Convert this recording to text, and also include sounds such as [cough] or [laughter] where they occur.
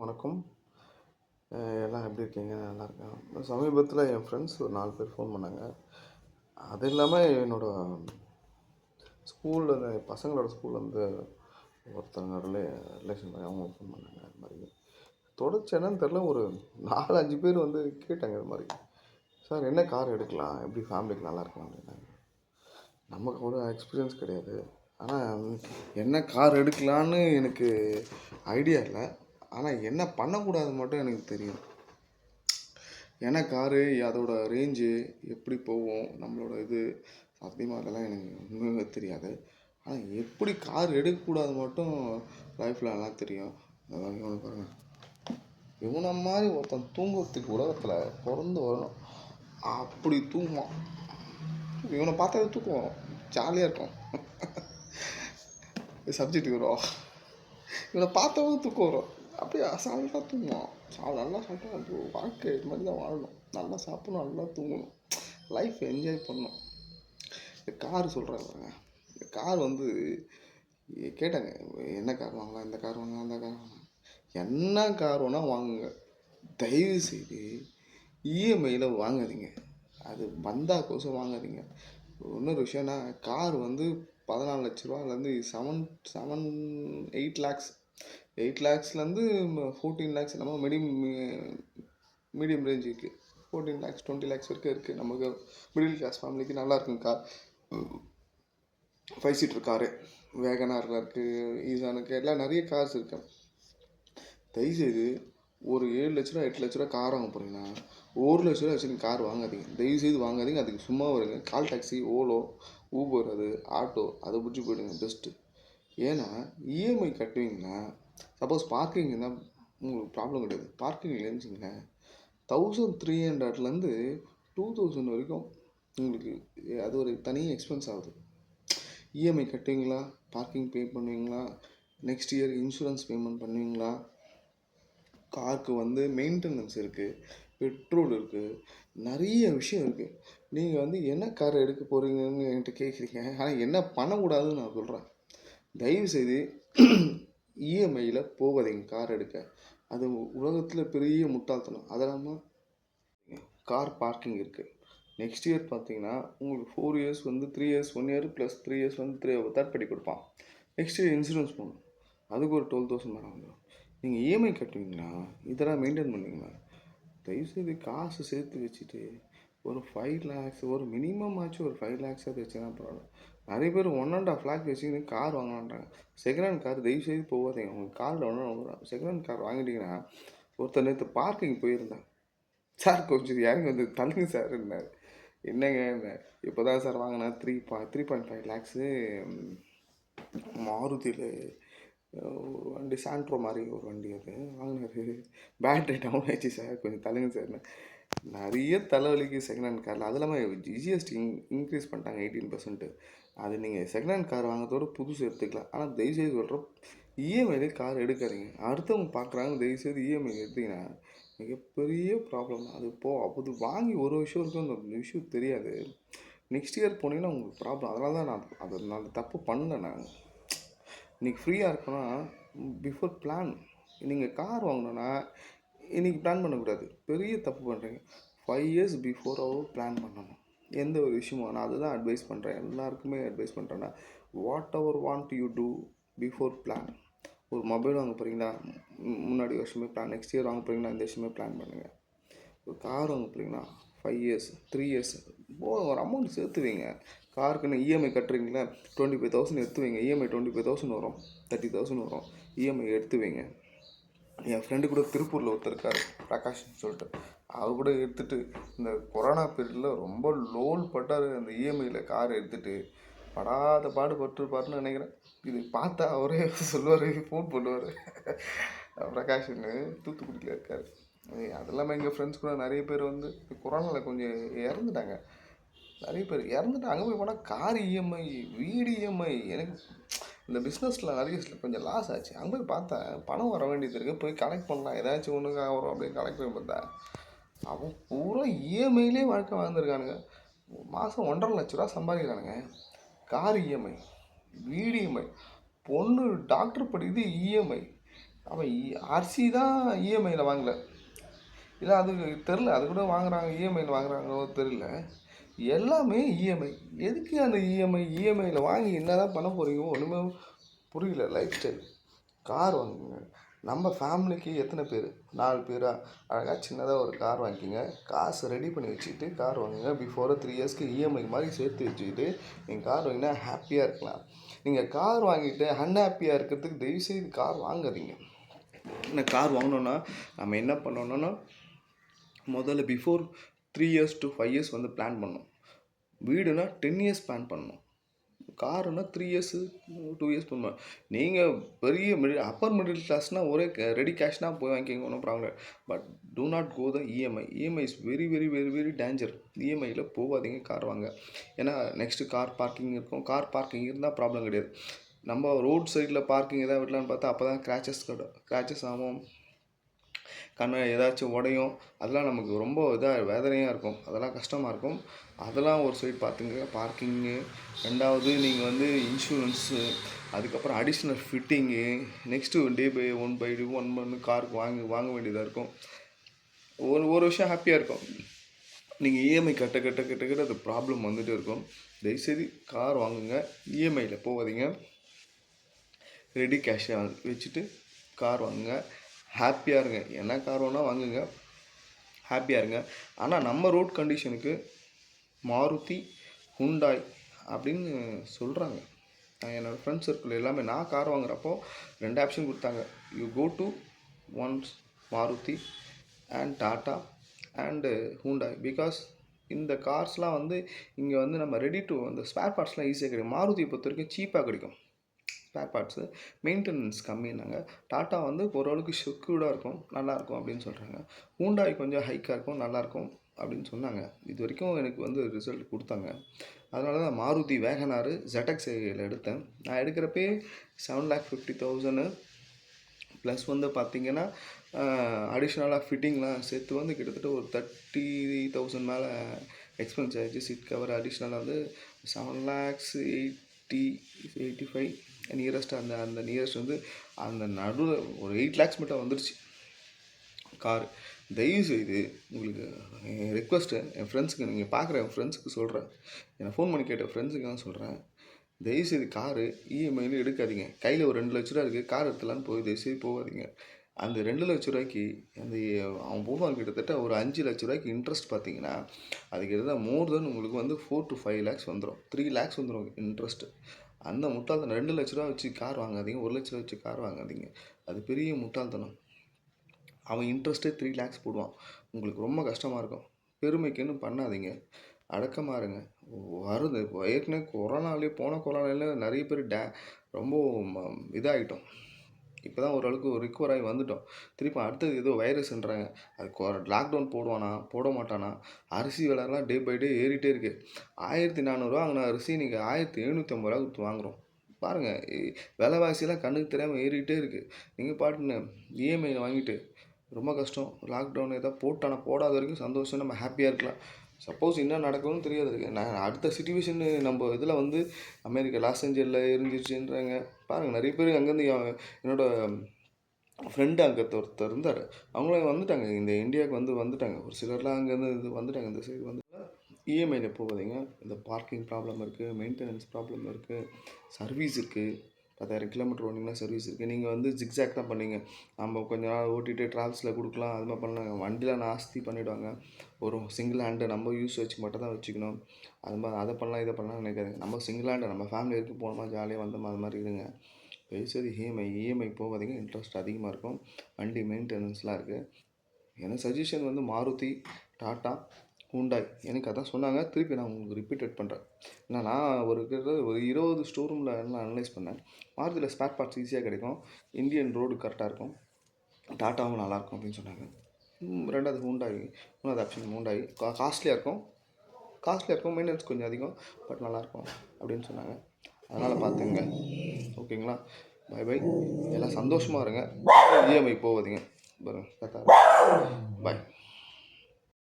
வணக்கம். எல்லாம் எப்படி இருக்கீங்க? நல்லா இருக்கேன் சமீபத்தில் என் ஃப்ரெண்ட்ஸ் ஒரு நாலு பேர் ஃபோன் பண்ணாங்க. அது இல்லாமல் என்னோட ஸ்கூலில் பசங்களோட ஸ்கூலில் வந்து ஒருத்தவங்க ரிலே ரிலேஷன் அவங்க ஃபோன் பண்ணாங்க அது மாதிரி. தொடர்ச்சி என்னன்னு தெரில ஒரு நாலு அஞ்சு பேர் வந்து கேட்டாங்க இது மாதிரி. சார் என்ன கார் எடுக்கலாம்? எப்படி ஃபேமிலிக்கு நல்லா இருக்கலாம்? அப்படின்னாங்க. நமக்கு அவ்வளோ எக்ஸ்பீரியன்ஸ் கிடையாது. ஆனால் என்ன கார் எடுக்கலான்னு எனக்கு ஐடியா இல்லை. ஆனால் என்ன பண்ணக்கூடாது மட்டும் எனக்கு தெரியும். ஏன்னா காரு அதோட ரேஞ்சு எப்படி போகும் நம்மளோட இது சத்தியமாக அதெல்லாம் எனக்கு ஒன்றுமே தெரியாது. ஆனால் எப்படி கார் எடுக்கக்கூடாது மட்டும் லைஃப்பில் நல்லா தெரியும். அதெல்லாம் இவனை பாருங்கள் இவனை மாதிரி ஒருத்தன் தூங்குறதுக்கு உலகத்தில் பிறந்து வரணும். அப்படி தூங்குவான். இவனை பார்த்தாவே தூக்கம் வரும். ஜாலியாக இருக்கும். [laughs] சப்ஜெக்ட் வரும். இவனை பார்த்தவங்க தூக்கம் வரும். அப்படியே அசால்ட்டாக தூங்குவான். சாப்பிட நல்லா சாப்பிட்டா வாழ்க்கை இது மாதிரி தான் வாழணும். நல்லா சாப்பிடணும் நல்லா தூங்கணும். லைஃப் என்ஜாய் பண்ணணும். இந்த கார் சொல்கிறாங்க பாருங்க. இந்த கார் வந்து கேட்டாங்க. என்ன கார் வாங்கலாம் இந்த கார் வாங்கலாம் அந்த கார் வாங்கலாம் என்ன கார் வேணால் வாங்குங்க. தயவு செய்து இஎம்ஐயில் வாங்காதீங்க. அது வந்தால் கோசம் வாங்காதீங்க. இன்னொரு விஷயம்னா கார் வந்து பதினாலு லட்ச ரூபாலேருந்து seven seven eight lakhs eight லேக்ஸ்லேருந்து fourteen lakhs நம்ம மீடியம் மீடியம் ரேஞ்ச் இருக்குது ஃபோர்டீன் லேக்ஸ் டுவெண்ட்டி லேக்ஸ் வரைக்கும் இருக்குது நமக்கு மிடில் கிளாஸ் ஃபேமிலிக்கு நல்லா இருக்கும் கார் ஃபைவ் சீட்டர் காரு வேகனாரில் இருக்குது ஈசானுக்கு எல்லாம் நிறைய கார்ஸ் இருக்கு. தயவுசெய்து ஒரு ஏழு லட்ச ரூபா எட்டு லட்ச ரூபா கார் வாங்க போகிறீங்கன்னா ஒரு லட்ச ரூபா வச்சு கார் வாங்காதீங்க. தயவுசெய்து வாங்காதீங்க. அதுக்கு சும்மா வருங்க கால் டாக்ஸி ஓலோ ஊபர் அது ஆட்டோ அதை பிடிச்சி போயிடுங்க பெஸ்ட்டு ஏன்னா இஎம்ஐ கட்டுவீங்கன்னா சப்போஸ் பார்க்கிங் இருந்தால் உங்களுக்கு ப்ராப்ளம் கிடையாது. பார்க்கிங் இல்லைன்னு தௌசண்ட் த்ரீ ஹண்ட்ரட்லேருந்து டூ தௌசண்ட் வரைக்கும் உங்களுக்கு அது ஒரு தனி எக்ஸ்பென்ஸ் ஆகுது. இஎம்ஐ கட்டுவீங்களா? பார்க்கிங் பே பண்ணுவீங்களா? நெக்ஸ்ட் இயர் இன்சூரன்ஸ் பேமெண்ட் பண்ணுவீங்களா? காருக்கு வந்து மெயின்டெனன்ஸ் இருக்குது பெட்ரோல் இருக்குது நிறைய விஷயம் இருக்குது நீங்கள் வந்து என்ன கார் எடுக்க போகிறீங்கன்னு என்கிட்ட கேட்குறீங்க ஆனால் என்ன பண்ணக்கூடாதுன்னு நான் சொல்கிறேன் தயவுசெய்து இஎம்ஐயில் போகாதீங்க கார் எடுக்க. அது உலகத்தில் பெரிய முட்டாள்தனம். அது இல்லாமல் கார் பார்க்கிங் இருக்குது நெக்ஸ்ட் இயர் பார்த்தீங்கன்னா உங்களுக்கு ஃபோர் இயர்ஸ் வந்து three years one year plus three years வந்து த்ரீ தேர்ட் படி கொடுப்பான். நெக்ஸ்ட் இயர் இன்சூரன்ஸ் போகணும் அதுக்கு ஒரு டுவெல் தௌசண்ட் மேடம் வந்துடும் நீங்கள் இஎம்ஐ கட்டுவீங்களா? இதெல்லாம் மெயின்டைன் பண்ணுவீங்களா? தயவுசெய்து காசு சேர்த்து வச்சுட்டு ஒரு ஃபைவ் லேக்ஸ் ஒரு மினிமம் ஆச்சு ஒரு ஃபைவ் லேக்ஸாவது வச்சுன்னா பரவாயில்ல. நிறைய பேர் ஒன் அண்ட் ஆஃப் லேக் வச்சுக்கின்னு கார் வாங்கலான்றாங்க. செகண்ட் ஹேண்ட் கார் தயவு செய்து போகாதீங்க. உங்கள் காரில் ஒன்று செகண்ட் ஹேண்ட் கார் வாங்கிட்டீங்கன்னா ஒருத்தர் நேற்று பார்க்கிங் போயிருந்தேன் சார் கொஞ்சம் இறங்கி வந்து தள்ளுங்க சார் இருந்தார் என்னங்க இப்போ தான் சார் வாங்கினேன் த்ரீ பா த்ரீ பாயிண்ட் ஃபைவ் லேக்ஸு மாருதியில் ஒரு வண்டி சாண்ட்ரோ மாதிரி ஒரு வண்டி அது வாங்கினாரு. பேட்ரி டவுன் ஆயிடுச்சு சார் கொஞ்சம் தள்ளுங்க சார் நிறைய தலைவலிக்கு செகண்ட் ஹேண்ட் காரில் அது இல்லாமல் ஜிஎஸ்டி இன் இன்க்ரீஸ் பண்ணிட்டாங்க எயிட்டீன் பர்சன்ட்டு அது நீங்கள் செகண்ட் ஹேண்ட் கார் வாங்கிறதோட புதுசு எடுத்துக்கலாம். ஆனால் தயவுசெய்து சொல்கிறோம் இஎம்ஐலே கார் எடுக்காதீங்க. அடுத்தவங்க பார்க்குறாங்க தயவுசெய்து இஎம்ஐ எடுத்தீங்கன்னா மிகப்பெரிய ப்ராப்ளம் அது போ அது வாங்கி ஒரு விஷயம் இருக்கும் அந்த விஷயம் தெரியாது. நெக்ஸ்ட் இயர் போனீங்கன்னா உங்களுக்கு ப்ராப்ளம் அதனால தான் நான் அது நான் தப்பு பண்ணல நான். இன்றைக்கி ஃப்ரீயாக இருக்கணும்னா பிஃபோர் பிளான் நீங்கள் கார் வாங்கணுன்னா இன்றைக்கி பிளான் பண்ணக்கூடாது. பெரிய தப்பு பண்ணுறீங்க ஃபைவ் இயர்ஸ் பிஃபோராகவும் பிளான் பண்ணணும். எந்த ஒரு விஷயமும் நான் அதுதான் அட்வைஸ் பண்ணுறேன் எல்லாருக்குமே அட்வைஸ் பண்ணுறேன்னா whatever want you to before plan ஒரு மொபைல் வாங்க போகிறீங்களா முன்னாடி வருஷமே பிளான் நெக்ஸ்ட் இயர் வாங்க போகிறீங்களா இந்த வருஷமே பிளான் பண்ணுங்கள் ஒரு கார் வாங்க போகிறீங்களா ஃபைவ் இயர்ஸ் த்ரீ இயர்ஸ் போதும். ஒரு அமௌண்ட் சேர்த்து வைங்க. காருக்குன்னு இஎம்ஐ கட்டுறீங்களா டுவெண்ட்டி ஃபைவ் தௌசண்ட் எடுத்து வைங்க. இஎம்ஐ டுவெண்ட்டி ஃபைவ் தௌசண்ட் வரும். தேர்ட்டி தௌசண்ட் வரும். இஎம்ஐ எடுத்து வைங்க. என் ஃப்ரெண்டு கூட திருப்பூரில் ஒருத்தர் இருக்கார் பிரகாஷ்னு சொல்லிட்டு. அவர் கூட எடுத்துட்டு இந்த கொரோனா பீரியடில் ரொம்ப லோல் பட்டார். அந்த இஎம்ஐயில் கார் எடுத்துட்டு படாத பாடுபட்டுருப்பாருன்னு நினைக்கிறேன். இது பார்த்தா அவரே சொல்லுவார் ஃபோன் பண்ணுவார். பிரகாஷ்னு தூத்துக்குடியில் இருக்கார். அது இல்லாமல் எங்கள் ஃப்ரெண்ட்ஸ் கூட நிறைய பேர் வந்து கொரோனாவில் கொஞ்சம் இறந்துட்டாங்க. நிறைய பேர் இறந்துட்டு அங்கே போய் போனால் கார் இஎம்ஐ வீடு இஎம்ஐ எனக்கு இந்த பிஸ்னஸில் அரியஸில் சில கொஞ்சம் லாஸ் ஆச்சு. அங்கே போய் பார்த்தேன் பணம் வர வேண்டியது இருக்குது போய் கலெக்ட் பண்ணலாம். ஏதாச்சும் ஒன்றுக்காக வரும் அப்படின்னு கலெக்ட் பண்ணி பார்த்தேன் அவன் பூரா இஎம்ஐலே வாழ்க்கை வாழ்ந்துருக்கானுங்க. மாதம் ஒன்றரை லட்ச ரூபா சம்பாதிக்கிறானுங்க. கார் இஎம்ஐ வீடு இஎம்ஐ பொண்ணு டாக்டர் படிக்குது இஎம்ஐ அவன் ஆர்சி தான் இஎம்ஐயில் வாங்கல. இல்லை அது தெரில அது கூட வாங்குகிறாங்க இஎம்ஐயில் வாங்குறாங்களோ தெரில எல்லாமே இஎம்ஐ எதுக்கு அந்த இஎம்ஐ இஎம்ஐயில் வாங்கி என்ன தான் பண்ண போகிறீங்க ஒன்றுமே புரியல. லைஃப் ஸ்டைல் கார் வாங்குங்க. நம்ம ஃபேமிலிக்கு எத்தனை பேர்? நாலு பேரா? அழகாக சின்னதாக ஒரு கார் வாங்கிக்கிங்க. காசு ரெடி பண்ணி வச்சுக்கிட்டு கார் வாங்குங்க. பிஃபோர் த்ரீ இயர்ஸ்க்கு இஎம்ஐ மாதிரி சேர்த்து வச்சுக்கிட்டு நீங்கள் கார் வாங்கினா ஹாப்பியாக இருக்கலாம். நீங்கள் கார் வாங்கிட்டு அன்ஹாப்பியாக இருக்கிறதுக்கு தயவுசெய்து கார் வாங்காதீங்க. இந்த கார் வாங்கினோன்னா நம்ம என்ன பண்ணணும்னா முதல்ல before three years to five years வந்து பிளான் பண்ணணும் வீடுனா டென் இயர்ஸ் பிளான் பண்ணணும் காருனா த்ரீ இயர்ஸு டூ இயர்ஸ் பண்ணுவேன் நீங்கள் பெரிய மிடில் அப்பர் மிடில் கிளாஸ்னால் ஒரே ரெடி கேஷ்னால் போய் வாங்கிக்கோங்க ஒன்றும் problem but do not go the EMI EMI is very very very very danger இஎம்ஐயில் போகாதீங்க கார் வாங்க. ஏன்னா நெக்ஸ்ட்டு கார் பார்க்கிங் இருக்கும். கார் பார்க்கிங் இருந்தால் ப்ராப்ளம் கிடையாது. நம்ம ரோட் சைடில் பார்க்கிங் எதாவது விடலான்னு பார்த்தா அப்போ தான் கிராச்சஸ் கிராச்சஸ் ஆகும். கண்ணு ஏதாச்சும் உடையும் அதெல்லாம் நமக்கு ரொம்ப இதாக வேதனையாக இருக்கும். அதெல்லாம் கஷ்டமாக இருக்கும். அதெல்லாம் ஒரு சைடு பார்த்துங்க பார்க்கிங்கு ரெண்டாவது நீங்கள் வந்து இன்சூரன்ஸு அதுக்கப்புறம் additional fitting next day by one by day one ஒன்று காருக்கு வாங்கி வாங்க வேண்டியதாக இருக்கும். ஒரு ஒரு விஷயம் ஹாப்பியாக இருக்கும். நீங்கள் இஎம்ஐ கட்ட கட்ட கட்ட கட்ட அது ப்ராப்ளம் வந்துகிட்டே இருக்கும். தயவுசெய்து கார் வாங்குங்க. இஎம்ஐயில் போகாதீங்க. ரெடி கேஷாக வச்சுட்டு கார் வாங்குங்க. ஹாப்பியாக இருங்க என்ன கார் வேணால் வாங்குங்க. ஹாப்பியாக இருங்க ஆனால் நம்ம ரோட் கண்டிஷனுக்கு மாருதி ஹுண்டாய் அப்படின்னு சொல்கிறாங்க நான் என்னோடய ஃப்ரெண்ட்ஸ் சர்க்கிள் எல்லாமே நான் கார் வாங்குறப்போ ரெண்டு ஆப்ஷன் கொடுத்தாங்க. You go to once Maruti and Tata and Hyundai because இந்த கார்ஸ்லாம் வந்து இங்கே வந்து நம்ம ரெடி டு அந்த ஸ்பேர் பார்ட்ஸ்லாம் ஈஸியாக கிடைக்கும். மாருதியை பொறுத்த வரைக்கும் சீப்பாக கிடைக்கும். ஸ்பேர் பார்ட்ஸு மெயின்டெனன்ஸ் கம்மின்னாங்க. டாட்டா வந்து ஓரளவுக்கு செக்யூர்டாக இருக்கும் நல்லாயிருக்கும் அப்படின்னு சொல்கிறாங்க ஹூண்டாய் கொஞ்சம் ஹைக்காக இருக்கும் நல்லாயிருக்கும் அப்படின்னு சொன்னாங்க. இது வரைக்கும் எனக்கு வந்து ரிசல்ட் கொடுத்தாங்க. அதனால தான் மாருதி வேகனாரு ஏரியில் எடுத்தேன். நான் எடுக்கிறப்பே seven lakh fifty thousand plus வந்து பார்த்தீங்கன்னா அடிஷ்னலாக ஃபிட்டிங்லாம் சேர்த்து வந்து கிட்டத்தட்ட ஒரு தேர்ட்டி தௌசண்ட் மேலே எக்ஸ்பென்ஸ் ஆகிடுச்சு சீட் கவர் அடிஷ்னலாக வந்து seven lakhs eighty eighty five nearest அந்த அந்த நியரஸ்ட் வந்து அந்த நடுவில் ஒரு எயிட் லேக்ஸ் மட்டும் வந்துடுச்சு கார் தயவு செய்து உங்களுக்கு ரெக்வஸ்ட்டு என் ஃப்ரெண்ட்ஸுக்கு நீங்கள் பார்க்குற என் ஃப்ரெண்ட்ஸுக்கு சொல்கிறேன் என்னை ஃபோன் பண்ணி கேட்ட ஃப்ரெண்ட்ஸுக்கு தான் சொல்கிறேன் தயவுசெய்து காரு இஎம்ஐயில் எடுக்காதீங்க. கையில் ஒரு ரெண்டு லட்ச ரூபா இருக்குது கார் எடுத்துலான்னு போய் தயவுசெய்து போகாதீங்க. அந்த ரெண்டு லட்ச ரூபாய்க்கு அந்த அவன் போவான் கிட்டத்தட்ட ஒரு அஞ்சு லட்ச ரூபாய்க்கு இன்ட்ரெஸ்ட் பார்த்தீங்கன்னா அது கிட்டத்தட்ட மோர் தென் உங்களுக்கு வந்து ஃபோர் டு ஃபைவ் லேக்ஸ் வந்துடும் த்ரீ லேக்ஸ் வந்துடும் இன்ட்ரெஸ்ட்டு அந்த முட்டாள்தனம் ரெண்டு லட்ச ரூபா வச்சு கார் வாங்காதீங்க ஒரு லட்ச ரூபா வச்சு கார் வாங்காதீங்க. அது பெரிய முட்டாள்தனம். அவன் இன்ட்ரெஸ்ட்டே த்ரீ லேக்ஸ் போடுவான். உங்களுக்கு ரொம்ப கஷ்டமாக இருக்கும். பெருமைக்குன்னு பண்ணாதீங்க. அடக்கமாக இருங்க. வருது. இப்போ ஏற்கனவே கொரோனாலே போன கொரோனால நிறைய பேர் டே ரொம்ப ம- இதாகிட்டோம் இப்போ தான் ஓரளவுக்கு ரிக்கவர் ஆகி வந்துட்டோம். திருப்பி அடுத்தது ஏதோ வைரஸ்ன்றாங்க. அது லாக்டவுன் போடுவானா? போட மாட்டானா? அரிசி விலைலாம் டே பை டே ஏறிட்டே இருக்குது ஆயிரத்தி நானூறுரூவா வாங்கின அரிசி நீங்கள் ஆயிரத்தி எழுநூற்றி ஐம்பது ரூபா கொடுத்து வாங்குகிறோம் பாருங்கள் விலைவாசிலாம் கண்ணுக்கு தெரியாமல் ஏறிக்கிட்டே இருக்குது நீங்கள் பாட்டுன்னு இஎம்ஐயில் வாங்கிட்டு ரொம்ப கஷ்டம். லாக்டவுன் ஏதோ போட்டானா? போடாத வரைக்கும் சந்தோஷம். நம்ம ஹாப்பியாக இருக்கலாம். சப்போஸ் என்ன நடக்கும்னு தெரியாது நான் அடுத்த சுச்சுவேஷன் நம்ம இதில் வந்து அமெரிக்கா லாஸ் ஏஞ்சலில் இருந்துச்சுன்றாங்க. பாருங்கள் நிறைய பேர் அங்கேருந்து என்னோடய ஃப்ரெண்டு அங்கே ஒருத்தர் இருந்தார். அவங்களும் வந்துட்டாங்க. இந்த இந்தியாவுக்கு வந்து வந்துட்டாங்க. ஒரு சிலர்லாம் அங்கேருந்து இது வந்துட்டாங்க. இந்த சைடு வந்து. இஎம்ஐயில் போகாதீங்க. இந்த பார்க்கிங் ப்ராப்ளம் இருக்குது மெயின்டெனன்ஸ் ப்ராப்ளம் இருக்குது சர்வீஸ் இருக்குது பத்தாயிரம் கிலோமீட்டர் ஓட்டிங்கன்னா சர்வீஸ் இருக்குது நீங்கள் வந்து ஜிக்ஸாக் தான் பண்ணீங்க. நம்ம கொஞ்ச நாள் ஓட்டிகிட்டு ட்ராவல்ஸில் கொடுக்கலாம். அது மாதிரி பண்ணலாம். வண்டியில் நாஸ்தி பண்ணிவிடுவாங்க ஒரு சிங்கிள் ஹேண்டு நம்ம யூஸ் வச்சு மட்டும் தான் வச்சுக்கணும். அது மாதிரி அதை பண்ணலாம் இதை பண்ணலாம் நினைக்காதுங்க. நம்ம சிங்கிள் ஹேண்டு நம்ம ஃபேமிலி இருக்கு போனோமா ஜாலியாக வந்தோமா அது மாதிரி இருங்க. பேசுறது இஎம்ஐ இஎம்ஐ போகாதீங்க இன்ட்ரெஸ்ட் அதிகமாக இருக்கும். வண்டி மெயின்டெனன்ஸ்லாம் இருக்குது எனக்கு சஜஷன் வந்து மாருதி டாட்டா ஹூண்டாய் எனக்கு அதான் சொன்னாங்க. திருப்பி நான் உங்களுக்கு ரிப்பீட்டட் பண்ணுறேன் ஏன்னா நான் ஒரு ஒரு இருபது ஸ்டோரூமில் எல்லாம் அனலைஸ் பண்ணேன். மாருதியில் ஸ்பேர் பார்ட்ஸ் ஈஸியாக கிடைக்கும். இந்தியன் ரோடு கரெக்டாக இருக்கும். டாட்டாவும் நல்லாயிருக்கும் அப்படின்னு சொன்னாங்க. ரெண்டாவது ஹூண்டாய் மூணாவது ஆப்ஷன் ஹூண்டாய் கா காஸ்ட்லியாக இருக்கும். காஸ்ட்லியாக இருக்கும். மெயின்டெனன்ஸ் கொஞ்சம் அதிகம் பட் நல்லாயிருக்கும் அப்படின்னு சொன்னாங்க. அதனால் பார்த்துங்க ஓகேங்களா? பை பை எல்லாம் சந்தோஷமாக இருங்க. இஎம்ஐ போகாதீங்க. பாருங்க பாய்